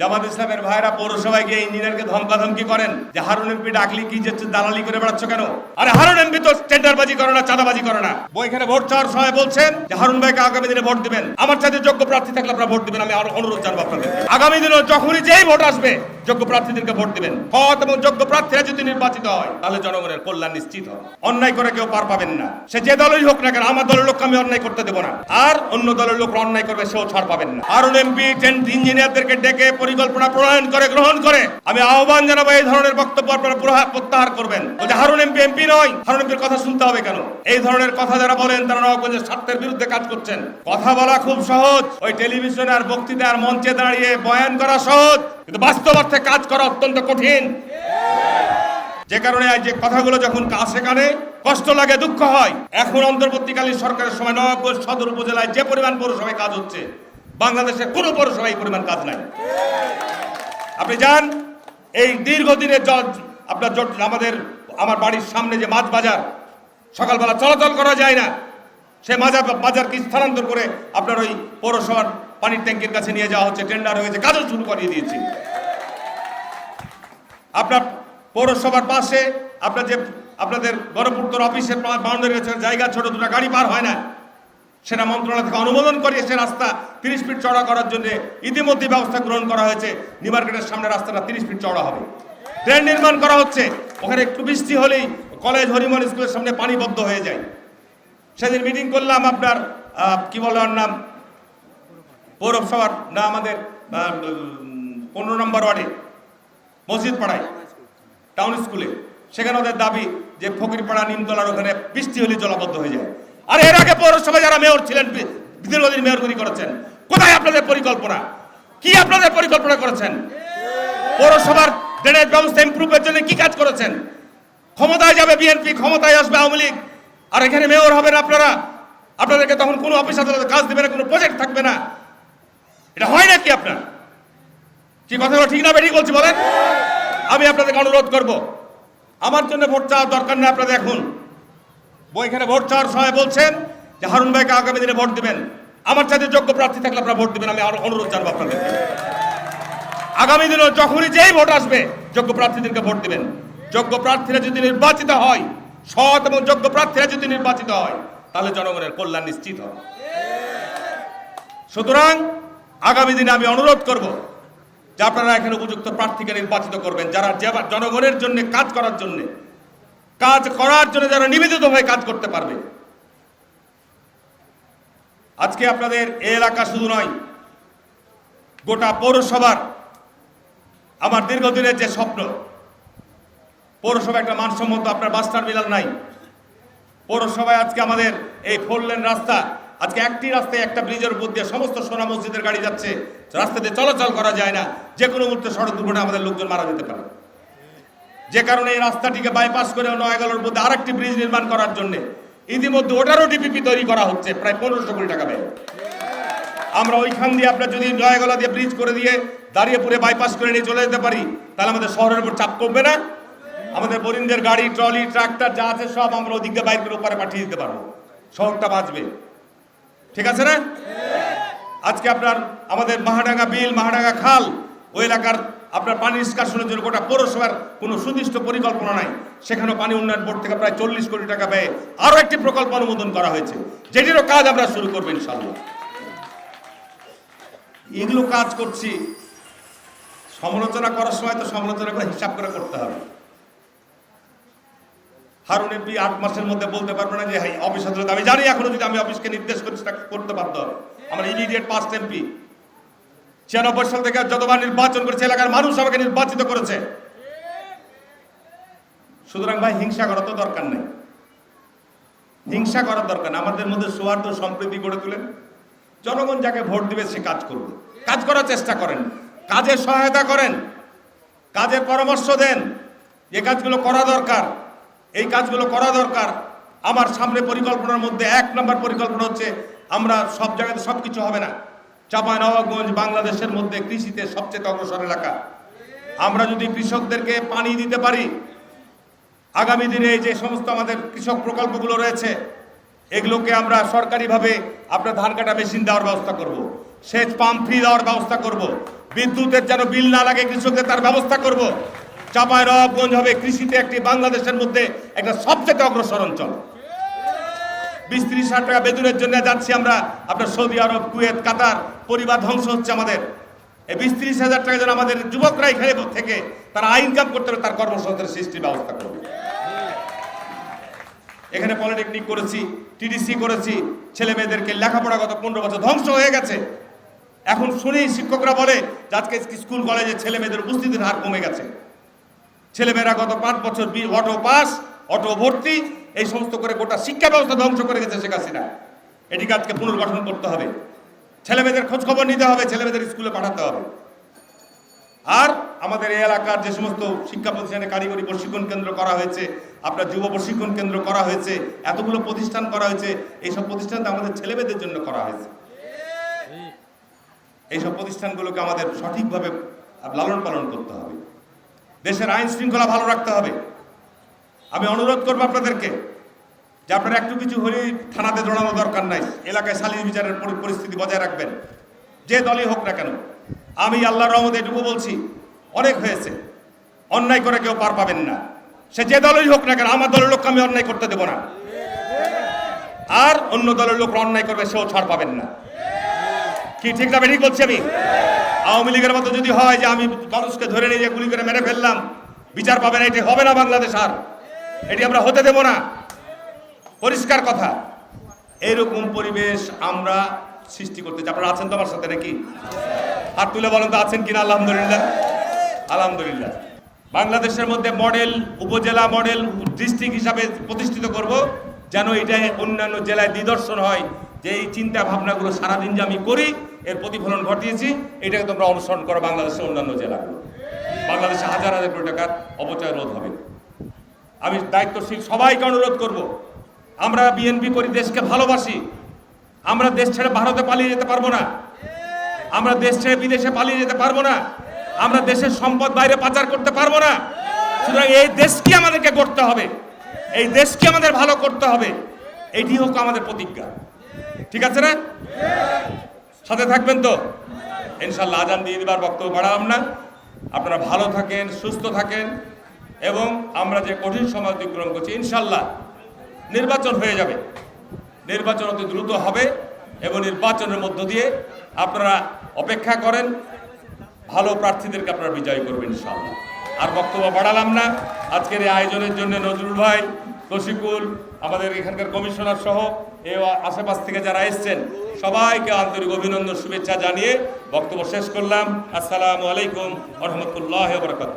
জামাত ইসলামের ভাইরা পৌরসভায় গিয়ে ইঞ্জিনিয়ারকে ধমকাধমকি করেন যে হারুন এমপি ডাকলি কি যে দালালি করে বেড়াচ্ছ কেন? আরে হারুন এমপি তো টেন্ডারবাজি করে না, চাঁদাবাজি করে না। বইখানে ভোট চাওয়ার সময় বলছেন যে হারুন ভাইকে আগামী দিনে ভোট দিবেন। আমার সাথে যোগ্য প্রার্থী থাকলে আপনারা ভোট দিবেন, আমি অনুরোধ জানাব আপনাদের। আগামী দিনে যখনই যেই ভোট আসবে যোগ্য প্রার্থীদেরকে ভোট দিবেন। সৎ এবং যোগ্য প্রার্থীরা যদি নির্বাচিত হয়, তাহলে জনগণের কল্যাণ নিশ্চিত হয় অন্যায় করে কেউ পার পাবেন না। সে যে দলই হোক না কেন, আমার দলের লোককে আমি অন্যায় করতে দেবো না। আর অন্য দলের লোক অন্যায় করবে, সেও ছাড় পাবেন না। আর এমপি ইঞ্জিনিয়ারদেরকে ডেকে পরিকল্পনা প্রণয়ন করে, গ্রহণ করে, আমি আহ্বান জানাব, এই ধরনের বক্তব্য আপনারা প্রত্যাহার করবেন। বলছে, হারুন এমপি এমপি নয়। হারুন এমপির কথা শুনতে হবে কেন? এই ধরনের কথা যারা বলেন, তারা নবাবগঞ্জের স্বার্থের বিরুদ্ধে কাজ করছেন। কথা বলা খুব সহজ। ওই টেলিভিশনে আর বক্তৃতা আর মঞ্চে দাঁড়িয়ে বয়ান করা সহজ। কিন্তু বাস্তব অর্থে কাজ করা অত্যন্ত কঠিন। যে কারণে যে কথাগুলো যখন কাছে কানে, কষ্ট লাগে, দুঃখ হয়, এখন অন্তর্বর্তীকালীন সরকারের সময়, নবাবগঞ্জ সদর উপজেলায় যে পরিমাণ পৌরসভায় কাজ হচ্ছে, বাংলাদেশে কোনো পৌরসভায় পরিমাণ কাজ নাই। আপনি যান, এই দীর্ঘদিনের জল, আপনার জট- আমাদের, আমার বাড়ির সামনে যে মাছ বাজার, সকালবেলা চলাচল করা যায় না। সে মাজার, বাজারকে স্থানান্তর করে আপনার ওই পৌরসভার পানির ট্যাঙ্কের কাছে নিয়ে যাওয়া হচ্ছে টেন্ডার হয়েছে কাজও শুরু করিয়ে দিয়েছি। আপনার পৌরসভার পাশে আপনার যে, আপনাদের গণপূর্তর অফিসের বাউন্ডারি আছে জায়গা ছোট, দুটো গাড়ি পার হয় না। সেটা মন্ত্রণালয় থেকে অনুমোদন করিয়ে সে রাস্তা তিরিশ ফিট চড়া করার জন্য ইতিমধ্যে ব্যবস্থা গ্রহণ করা হয়েছে। নিউ মার্কেটের সামনে রাস্তাটা তিরিশ ফিট চড়া হবে। ট্রেন নির্মাণ করা হচ্ছে। ওখানে একটু বৃষ্টি হলেই কলেজ হরিমন স্কুলের সামনে পানিবদ্ধ হয়ে যায়। সেদিন মিটিং করলাম আপনার কি বলে ওর নাম? পৌরসভার না আমাদের পনেরো নম্বর ওয়ার্ডে মসজিদ পাড়ায় টাউন স্কুলে সেখানে ওদের দাবি যে ফকিরপাড়া, নিমতলার ওখানে বৃষ্টি হলে জলাবদ্ধ হয়ে যায়। আর এর আগে পৌরসভায় যারা মেয়র ছিলেন দীর্ঘদিন মেয়রগিরি করেছেন। কোথায় আপনাদের পরিকল্পনা? কি আপনাদের পরিকল্পনা করেছেন? পৌরসভার ড্রেনেজ ব্যবস্থা ইমপ্রুভের জন্য কি কাজ করেছেন? ক্ষমতায় যাবে বিএনপি ক্ষমতায় আসবে আওয়ামী লীগ। আর এখানে মেয়র হবেন আপনারা। আপনাদেরকে তখন কোনো অফিস আদালতে কাজ দেবে না, কোনো প্রজেক্ট থাকবে না। এটা হয় নাকি আপনার? কি কথাগুলো ঠিক না বেঠিক বলছি বলেন? আমি আপনাদেরকে অনুরোধ করব। আমার জন্য ভোট চাওয়ার দরকার নেই আপনাদের এখন। বইখানে ভোট চাওয়ার সময় বলছেন যে হারুন ভাইকে আগামী দিনে ভোট দিবেন। আমার চাইতে যোগ্য প্রার্থী থাকলে আপনারা ভোট দিবেন, আমি আরও অনুরোধ জানব আপনাদের। আগামী দিনে যখনই যেই ভোট আসবে, যোগ্য প্রার্থীদেরকে ভোট দিবেন। যোগ্য প্রার্থীরা যদি নির্বাচিত হয়, সৎ এবং যোগ্য প্রার্থীরা যদি নির্বাচিত হয়, তাহলে জনগণের কল্যাণ নিশ্চিত হয় সুতরাং আগামী দিনে আমি অনুরোধ করব যে আপনারা এখানে উপযুক্ত প্রার্থীকে নির্বাচিত করবেন, যারা জনগণের জন্য কাজ করার জন্য, কাজ করার জন্য যারা নিবেদিত হয়ে কাজ করতে পারবে। আজকে আপনাদের এই এলাকা শুধু নয়, গোটা পৌরসভার আমার দীর্ঘদিনের যে স্বপ্ন পৌরসভা একটা মানসম্মত আপনার বাস টার্মিনাল নাই। পৌরসভায় আজকে আমাদের এই ফোর লেন রাস্তা আজকে একটি রাস্তায় একটা ব্রিজের উপর দিয়ে সমস্ত সোনা মসজিদের গাড়ি যাচ্ছে। রাস্তাতে চলাচল করা যায় না। যে কোনো মুহূর্তে সড়ক দুর্ঘটনা আমাদের লোকজন মারা যেতে পারে। যে কারণে এই রাস্তাটিকে বাইপাস করে নয়াগলের মধ্যে আরেকটি ব্রিজ নির্মাণ করার জন্য ইতিমধ্যে ওটারও ডিপিপি তৈরি করা হচ্ছে, প্রায় পনেরোশো কোটি টাকা ব্যয়। আমরা ওইখান দিয়ে আপনার যদি নয়াগলা দিয়ে ব্রিজ করে দিয়ে দাঁড়িয়ে পড়ে বাইপাস করে নিয়ে চলে যেতে পারি, তাহলে আমাদের শহরের উপর চাপ কমবে না। আমাদের বরিন্দের গাড়ি, ট্রলি, ট্রাক্টর যা আছে সব আমরা ওদিক দিয়ে বাইক করে ওপারে পাঠিয়ে দিতে পারব। শহরটা বাঁচবে। ঠিক আছে না? আজকে আপনার, আমাদের মাহাডাঙ্গা বিল, মাহাডাঙ্গা খাল, ওই এলাকার আপনার পানি নিষ্কাশনের জন্য গোটা পৌরসভার কোনো সুনির্দিষ্ট পরিকল্পনা নাই। সেখানেও পানি উন্নয়ন বোর্ড থেকে প্রায় চল্লিশ কোটি টাকা ব্যয়ে আরও একটি প্রকল্প অনুমোদন করা হয়েছে। যেটিরও কাজ আমরা শুরু করব ইনশাল্লাহ এগুলো কাজ করছি। সমালোচনা করার সময় তো সমালোচনা করে হিসাব করে করতে হবে। হারুন এমপি আট মাসের মধ্যে বলতে পারবে না যে হ্যাঁ অফিস আদালত আমি জানি এখনও যদি আমি অফিসকে নির্দেশ করি, সেটা করতে হবে। আমার ইমিডিয়েট পাস্ট এমপি ছিয়ানব্বই সাল থেকে যতবার নির্বাচন করেছে, এলাকার মানুষ আমাকে নির্বাচিত করেছে। সুতরাং ভাই, হিংসা করা তো দরকার নেই। হিংসা করার দরকার আমাদের মধ্যে সৌহার্দ্য, সম্প্রীতি গড়ে তুলেন। জনগণ যাকে ভোট দিবে, সে কাজ করবে। কাজ করার চেষ্টা করেন। কাজে সহায়তা করেন। কাজের পরামর্শ দেন। যে কাজগুলো করা দরকার। এই কাজগুলো করা দরকার। আমার সামনে পরিকল্পনার মধ্যে এক নম্বর পরিকল্পনা হচ্ছে, আমরা সব জায়গাতে সব কিছু হবে না। চাপাই নবাবগঞ্জ বাংলাদেশের মধ্যে কৃষিতে সবচেয়ে অগ্রসর এলাকা। আমরা যদি কৃষকদেরকে পানি দিতে পারি, আগামী দিনে যে সমস্ত আমাদের কৃষক প্রকল্পগুলো রয়েছে, এগুলোকে আমরা সরকারিভাবে আপনার ধান কাটা মেশিন দেওয়ার ব্যবস্থা করব। সেচ পাম্প ফ্রি দেওয়ার ব্যবস্থা করব। বিদ্যুতের যেন বিল না লাগে, কৃষকদের তার ব্যবস্থা করব। চাপায় রবগঞ্জ হবে কৃষিতে একটি বাংলাদেশের মধ্যে একটা সবচেয়ে অগ্রসর অঞ্চল। বিশ ত্রিশ হাজার টাকা বেতনের জন্য যাচ্ছি আমরা। আপনার সৌদি আরব, কুয়েত, কাতার, পরিবার ধ্বংস হচ্ছে আমাদের। এই বিশ ত্রিশ হাজার টাকা যেন আমাদের যুবকরাই খেলে থেকে তারা ইনকাম করতে হবে তার কর্মসংস্থানের সৃষ্টির ব্যবস্থা করবে এখানে পলিটেকনিক করেছি, টিডিসি করেছি, ছেলে মেয়েদেরকে লেখাপড়া গত পনেরো বছর ধ্বংস হয়ে গেছে। এখন শুনি শিক্ষকরা বলে আজকে স্কুল, কলেজে ছেলে মেয়েদের উপস্থিতির হার কমে গেছে। ছেলেমেয়েরা গত পাঁচ বছর অটো পাস অটো ভর্তি এই সমস্ত করে গোটা শিক্ষা ব্যবস্থা ধ্বংস করে গেছে শেখ হাসিনা। এটিকে আজকে পুনর্গঠন করতে হবে। ছেলেমেয়েদের খোঁজ খবর নিতে হবে ছেলেমেয়েদের স্কুলে পাঠাতে হবে। আর আমাদের এই এলাকার যে সমস্ত শিক্ষা প্রতিষ্ঠানে কারিগরি প্রশিক্ষণ কেন্দ্র করা হয়েছে আপনার যুব প্রশিক্ষণ কেন্দ্র করা হয়েছে এতগুলো প্রতিষ্ঠান করা হয়েছে এইসব প্রতিষ্ঠান তো আমাদের ছেলেমেয়েদের জন্য করা হয়েছে। এইসব প্রতিষ্ঠানগুলোকে আমাদের সঠিকভাবে লালন পালন করতে হবে। দেশের আইন শৃঙ্খলা ভালো রাখতে হবে। আমি অনুরোধ করব আপনাদেরকে যে আপনারা একটু কিছু হলেই থানাতে জড়ানো দরকার নাই, এলাকায় সালিশ বিচারের পরিস্থিতি বজায় রাখবেন। যে দলই হোক না কেন, আমি আল্লাহর রহমতে এটুকু বলছি, অনেক হয়েছে, অন্যায় করে কেউ পার পাবেন না। সে যে দলই হোক না কেন, আমার দলের লোককে আমি অন্যায় করতে দেবো না। আর অন্য দলের লোক অন্যায় করবে, সেও ছাড় পাবেন না। কি, ঠিক না ঠিক বলছি আমি? আওয়ামী লীগের মতো যদি হয় যে আমি মানুষকে ধরে নিয়ে যে গুলি করে মেরে ফেললাম, বিচার পাবে না এটি হবে না বাংলাদেশ আর। এটি আমরা হতে দেব না। পরিষ্কার কথা। এরকম পরিবেশ আমরা সৃষ্টি করতে চাই। আপনারা আছেন তো আমার সাথে নাকি? হাত তুলে বলেন তো আছেন কিনা? আলহামদুলিল্লাহ। আলহামদুলিল্লাহ। বাংলাদেশের মধ্যে মডেল, উপজেলা মডেল, ডিস্ট্রিক্ট হিসাবে প্রতিষ্ঠিত করব, যেন এটা অন্যান্য জেলায় নিদর্শন হয়, যে এই চিন্তা ভাবনাগুলো সারাদিন যে আমি করি এর প্রতিফলন ঘটিয়েছি, এটাকে তোমরা অনুসরণ করো বাংলাদেশের অন্যান্য জেলাগুলো বাংলাদেশে হাজার হাজার কোটি টাকার অপচয় রোধ হবে। আমি দায়িত্বশীল, সবাইকে অনুরোধ করব, আমরা বিএনপি করি দেশকে ভালোবাসি, আমরা দেশ ছেড়ে ভারতে পালিয়ে যেতে পারব না, আমরা দেশ ছেড়ে বিদেশে পালিয়ে যেতে পারব না, আমরা দেশের সম্পদ বাইরে পাচার করতে পারব না। সুতরাং এই দেশকে আমাদেরকে করতে হবে, এই দেশকে আমাদের ভালো করতে হবে, এটি হোক আমাদের প্রতিজ্ঞা। ঠিক আছে না? সাথে থাকবেন তো? ইনশাল্লাহ আজান দিয়ে দিবার বক্তব্য বাড়ালাম না। আপনারা ভালো থাকেন, সুস্থ থাকেন এবং আমরা যে কঠিন সময় অতিক্রম করছি ইনশাল্লাহ নির্বাচন হয়ে যাবে। নির্বাচন অতি দ্রুত হবে এবং নির্বাচনের মধ্য দিয়ে আপনারা অপেক্ষা করেন, ভালো প্রার্থীদেরকে আপনারা বিজয় করবেন ইনশাআল্লাহ। আর বক্তব্য বাড়ালাম না। আজকের এই আয়োজনের জন্য নজরুল ভাই তশিকুল আমাদের এখানকার কমিশনার সহ এই আশেপাশ থেকে যারা এসছেন, সবাইকে আন্তরিক অভিনন্দন, শুভেচ্ছা জানিয়ে বক্তব্য শেষ করলাম। আসসালামু আলাইকুম রহমতুল্লাহ বরকাত